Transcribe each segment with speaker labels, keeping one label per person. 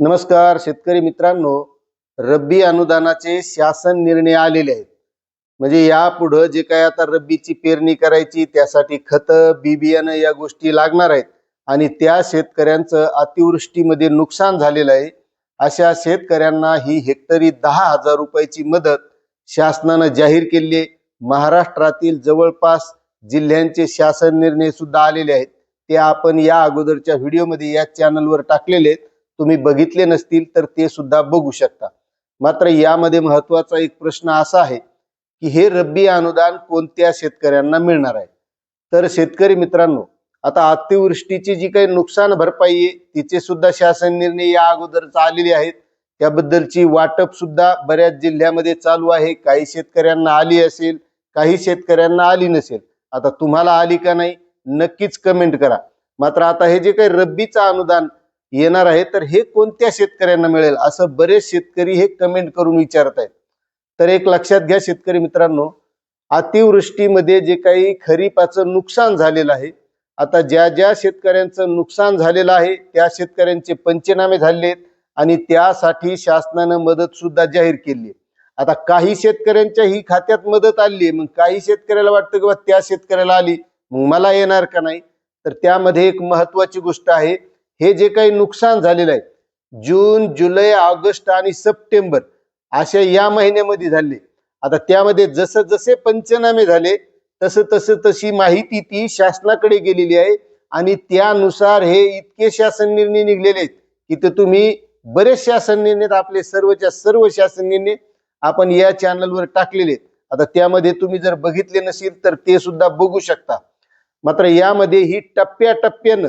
Speaker 1: नमस्कार शेतकरी मित्रांनो. रब्बी अनुदानाचे शासन निर्णय आलेले आहेत. म्हणजे यापुढं जे काय आता रब्बीची पेरणी करायची त्यासाठी खतं बी बियाणं या गोष्टी लागणार आहेत. आणि त्या शेतकऱ्यांचं अतिवृष्टीमध्ये नुकसान झालेलं आहे. अशा शेतकऱ्यांना ही हेक्टरी दहा हजार रुपयाची मदत शासनानं जाहीर केली आहे. महाराष्ट्रातील जवळपास जिल्ह्यांचे शासन निर्णय सुद्धा आलेले आहेत. ते आपण या अगोदरच्या व्हिडिओमध्ये या चॅनलवर टाकलेले आहेत. तुम्ही बघितले नसतील तर ते सुद्धा बघू शकता. मात्र यामध्ये महत्त्वाचा एक प्रश्न असा आहे की हे रब्बी अनुदान कोणत्या शेतकऱ्यांना मिळणार आहे? तर शेतकरी मित्रांनो आता अतिवृष्टीची जी काही नुकसान भरपाई आहे तिचे सुद्धा शासन निर्णय या अगोदरच आलेले आहेत. त्याबद्दलची वाटप सुद्धा बऱ्याच जिल्ह्यामध्ये चालू आहे. काही शेतकऱ्यांना आली असेल काही शेतकऱ्यांना आली नसेल. आता तुम्हाला आली का नाही नक्कीच कमेंट करा. मात्र आता हे जे काही रब्बीचं अनुदान येणार आहे तर हे कोणत्या शेतकऱ्यांना मिळेल? असं बरेच शेतकरी हे कमेंट करून विचारत आहेत. तर एक लक्षात घ्या शेतकरी मित्रांनो अतिवृष्टीमध्ये जे काही खरीपाचं नुकसान झालेलं आहे आता ज्या ज्या शेतकऱ्यांचं नुकसान झालेलं आहे त्या शेतकऱ्यांचे पंचनामे झाले आणि त्यासाठी शासनानं मदत सुद्धा जाहीर केली आहे. आता काही शेतकऱ्यांच्या ही खात्यात मदत आली आहे मग काही शेतकऱ्याला वाटतं की बा त्या शेतकऱ्याला आली मग मला येणार का नाही? तर त्यामध्ये एक महत्वाची गोष्ट आहे हे जे काही नुकसान झालेलं आहे जून जुलै ऑगस्ट आणि सप्टेंबर अशा या महिन्यामध्ये झाले. आता त्यामध्ये जसं जसे पंचनामे झाले तसं तसं तशी माहिती ती शासनाकडे गेलेली आहे आणि त्यानुसार हे इतके शासन निर्णय निघलेले आहेत की तर तुम्ही बरेच शासन निर्णय आपले सर्वच्या सर्व शासन निर्णय आपण या चॅनलवर टाकलेले आहेत. आता त्यामध्ये तुम्ही जर बघितले नसेल तर ते सुद्धा बघू शकता. मात्र यामध्ये ही टप्प्याटप्प्यानं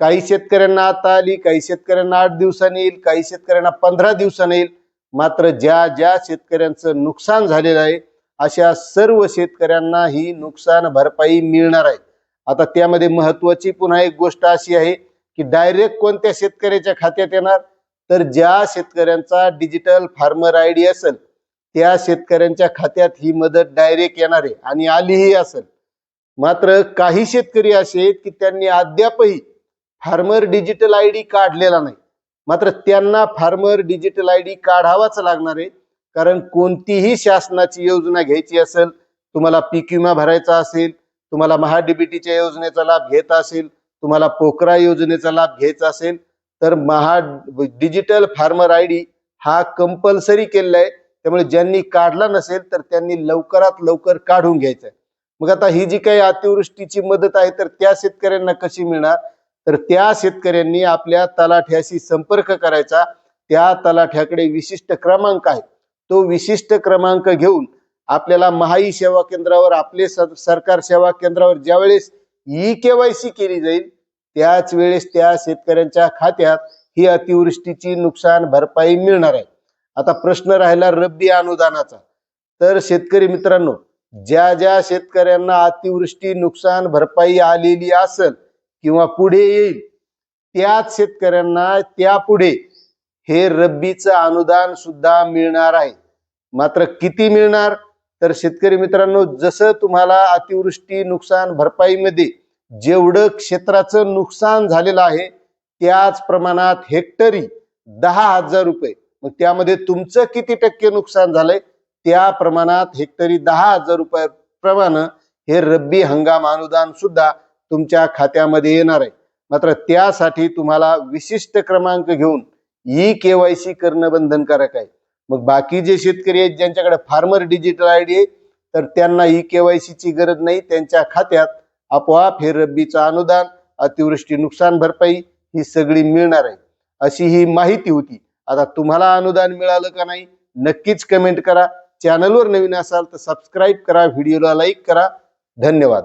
Speaker 1: काही शेतकऱ्यांना आता आली काही शेतकऱ्यांना आठ दिवसांनी येईल काही शेतकऱ्यांना पंधरा दिवसांनी येईल. मात्र ज्या ज्या शेतकऱ्यांचं नुकसान झालेलं आहे अशा सर्व शेतकऱ्यांना ही नुकसान भरपाई मिळणार आहे. आता त्यामध्ये महत्वाची पुन्हा एक गोष्ट अशी आहे की डायरेक्ट कोणत्या शेतकऱ्याच्या खात्यात येणार? तर ज्या शेतकऱ्यांचा डिजिटल फार्मर आय डी असेल त्या शेतकऱ्यांच्या खात्यात ही मदत डायरेक्ट येणार आहे आणि आलीही असेल. मात्र काही शेतकरी असे आहेत की त्यांनी अद्यापही फार्मर डिजिटल आय डी काढलेला नाही. मात्र त्यांना फार्मर डिजिटल आय डी काढावाच लागणार आहे. कारण कोणतीही शासनाची योजना घ्यायची असेल तुम्हाला पीक विमा भरायचा असेल तुम्हाला महाडीबीटीच्या योजनेचा लाभ घेता असेल तुम्हाला पोकरा योजनेचा लाभ घ्यायचा असेल तर Maha digital farmer I D हा कंपल्सरी केलेला आहे. त्यामुळे ज्यांनी काढला नसेल तर त्यांनी लवकरात लवकर काढून घ्यायचा आहे. मग आता ही जी काही अतिवृष्टीची मदत आहे तर त्या शेतकऱ्यांना कशी मिळणार? तर त्या शेतकऱ्यांनी आपल्या तलाठ्याशी संपर्क करायचा. त्या तलाठ्याकडे विशिष्ट क्रमांक आहे तो विशिष्ट क्रमांक घेऊन आपल्याला महाई सेवा केंद्रावर आपले सरकार सेवा केंद्रावर ज्यावेळेस ई केवायसी केली जाईल त्याच वेळेस त्या शेतकऱ्यांच्या खात्यात ही अतिवृष्टीची नुकसान भरपाई मिळणार आहे. आता प्रश्न राहिला रब्बी अनुदानाचा. तर शेतकरी मित्रांनो ज्या ज्या शेतकऱ्यांना अतिवृष्टी नुकसान भरपाई आलेली असेल किंवा पुढे येईल. त्याच शेतकऱ्यांना त्यापुढे हे रब्बीचं अनुदान सुद्धा मिळणार आहे. मात्र किती मिळणार? तर शेतकरी मित्रांनो जसं तुम्हाला अतिवृष्टी नुकसान भरपाईमध्ये जेवढं क्षेत्राचं नुकसान झालेलं आहे त्याच प्रमाणात हेक्टरी दहा हजार रुपये. मग त्यामध्ये तुमचं किती टक्के नुकसान झालंय? त्या प्रमाणात हेक्टरी दहा हजार रुपयाप्रमाणे हे रब्बी हंगाम अनुदान सुद्धा तुमच्या खात्यामध्ये येणार आहे. मात्र त्यासाठी तुम्हाला विशिष्ट क्रमांक घेऊन ई केवायसी करणं बंधनकारक आहे. मग बाकी जे शेतकरी आहेत ज्यांच्याकडे फार्मर डिजिटल आय डी आहे तर त्यांना ई केवायसीची गरज नाही. त्यांच्या खात्यात आपोआप हे रब्बीचं अनुदान अतिवृष्टी नुकसान भरपाई ही सगळी मिळणार आहे. अशी ही माहिती होती. आता तुम्हाला अनुदान मिळालं का नाही नक्कीच कमेंट करा. चॅनलवर नवीन असाल तर सबस्क्राईब करा व्हिडिओला लाईक करा. धन्यवाद.